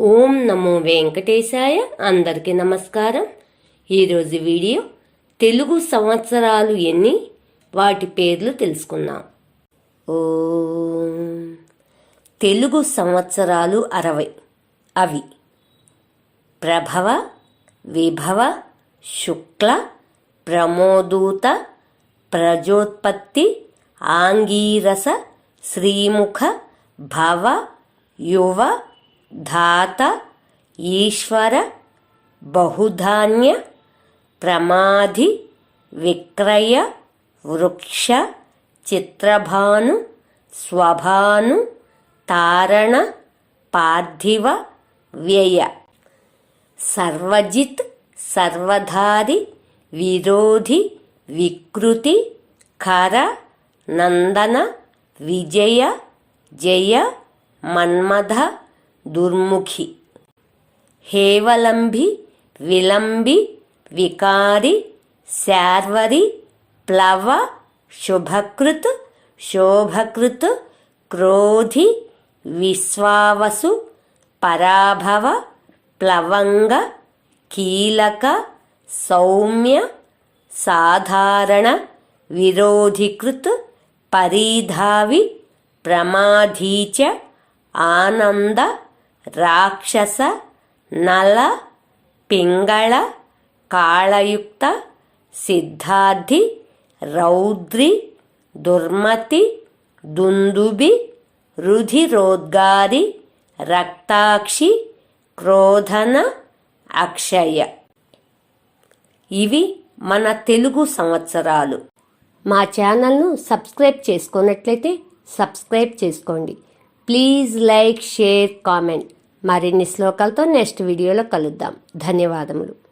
ఓం నమో వెంకటేశాయ అందరికీ నమస్కారం. ఈరోజు వీడియో తెలుగు సంవత్సరాలు ఎన్ని? వాటి పేర్లు తెలుసుకుందాం. ఓం తెలుగు సంవత్సరాలు అరవై. అవి ప్రభవ విభవ శుక్ల ప్రమోదూత ప్రజోత్పత్తి ఆంగీరస శ్రీముఖ భవ యువ ధాత ఈశ్వర బహుధాన్య ప్రమాధి విక్రయ వృక్ష చిత్రభాను స్వభాను తారణ పార్థివ వ్యయ. సర్వజిత్ సర్వధారి విరోధి వికృతి ఖర నందన విజయ జయ మన్మథ దుర్ముఖి హేవలంబి విలంబి వికారి శార్వరి ప్లవ శుభకృత్ శోభకృత్ క్రోధి విశ్వావసు పరాభవ ప్లవంగ కీలక సౌమ్య సాధారణ విరోధికృత్ పరిధావి ప్రమాధీచ ఆనంద రాక్షస నల పింగళ కాళయుక్త సిద్ధార్థి రౌద్రి దుర్మతి దుందుబి రుధిరోద్గారి రక్తాక్షి క్రోధన అక్షయ. ఇవి మన తెలుగు సంవత్సరాలు. మా ఛానల్ను సబ్స్క్రైబ్ చేసుకున్నట్లయితే సబ్స్క్రైబ్ చేసుకోండి. Please like share comment. మరిన్ని శ్లోకాలతో నెక్స్ట్ వీడియోలో కలుద్దాం. ధన్యవాదములు.